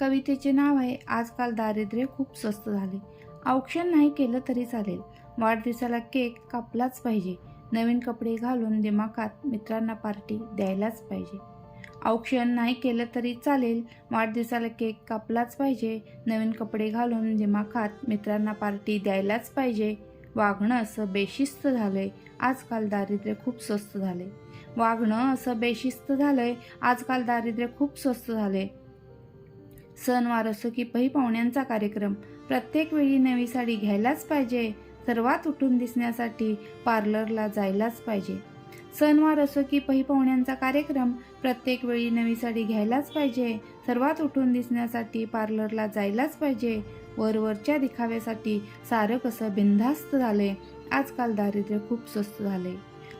कवितेचे नाव आहे आजकाल दारिद्र्य खूप स्वस्त झाले. औक्षण नाही केलं तरी चालेल. वाढदिवसाला केक कापलाच पाहिजे. नवीन कपडे घालून दिमाखात मित्रांना पार्टी द्यायलाच पाहिजे. औक्षण नाही केलं तरी चालेल. वाढदिवसाला केक कापलाच पाहिजे. नवीन कपडे घालून दिमाखात मित्रांना पार्टी द्यायलाच पाहिजे. वागणं असं बेशिस्त झालंय. आजकाल दारिद्र्य खूप स्वस्त झाले वागणं असं बेशिस्त झालंय. आजकाल दारिद्र्य खूप स्वस्त झाले सणवार असो की पही पाहुण्यांचा कार्यक्रम प्रत्येक वेळी नवी साडी घ्यायलाच पाहिजे. सर्वात उठून दिसण्यासाठी पार्लरला जायलाच पाहिजे. सणवार असो की पही पाहुण्यांचा कार्यक्रम प्रत्येक वेळी नवी साडी घ्यायलाच पाहिजे. सर्वात उठून दिसण्यासाठी पार्लरला जायलाच पाहिजे. वरवरच्या दिखाव्यासाठी सारं कसं बिनधास्त झाले आजकाल दारिद्र्य खूप स्वस्त झाले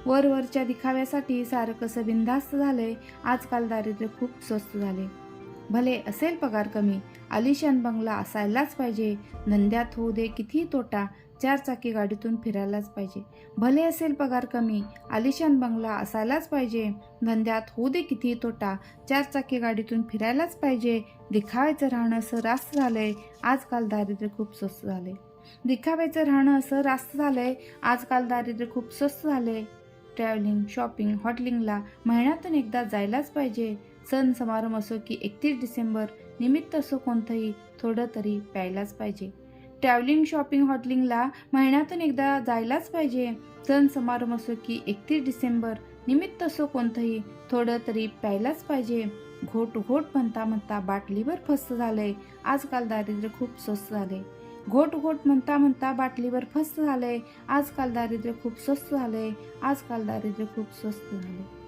वरवरच्या दिखाव्यासाठी सारं कसं बिनधास्त झालंय. आजकाल दारिद्र्य खूप स्वस्त झाले भले असेल पगार कमी आलिशान बंगला असायलाच पाहिजे. धंद्यात होऊ दे किती तोटा चार चाकी गाडीतून फिरायलाच पाहिजे. भले असेल पगार कमी आलिशान बंगला असायलाच पाहिजे. धंद्यात होऊ दे किती तोटा चार चाकी गाडीतून फिरायलाच पाहिजे. दिखावायचं राहणं असं रास्त झालंय आजकाल दारिद्र्य खूप स्वस्त झाले दिखाव्याचं राहणं असं रास्त झालंय आजकाल दारिद्र्य खूप स्वस्त झाले ट्रॅव्हलिंग शॉपिंग हॉटेलिंगला महिन्यातून एकदा जायलाच पाहिजे. सण समारंभ असो की एकतीस डिसेंबर निमित्त असो कोणतंही थोडं तरी प्यायलाच पाहिजे. ट्रॅव्हलिंग शॉपिंग हॉटेलिंगला महिन्यातून एकदा जायलाच पाहिजे. सण समारंभ असो की एकतीस डिसेंबर निमित्त असो कोणतंही थोडं तरी प्यायलाच पाहिजे. घोट घोट म्हणता म्हणता बाटलीवर फस्त झालंय. आजकाल दारिद्र्य खूप स्वस्त झाले घोट घोट म्हणता म्हणता बाटलीवर फस्त झालंय. आजकाल दारिद्र्य खूप स्वस्त झालंय. आजकाल दारिद्र्य खूप स्वस्त झाले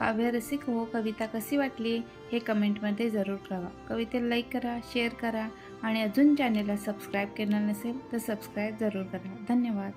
काव्यरसिक हो कविता कशी वाटली हे कमेंटमध्ये जरूर कळवा. कवितेला लाईक करा शेअर करा आणि अजून चॅनेलला सबस्क्राईब केलं नसेल तर सबस्क्राईब जरूर करा. धन्यवाद.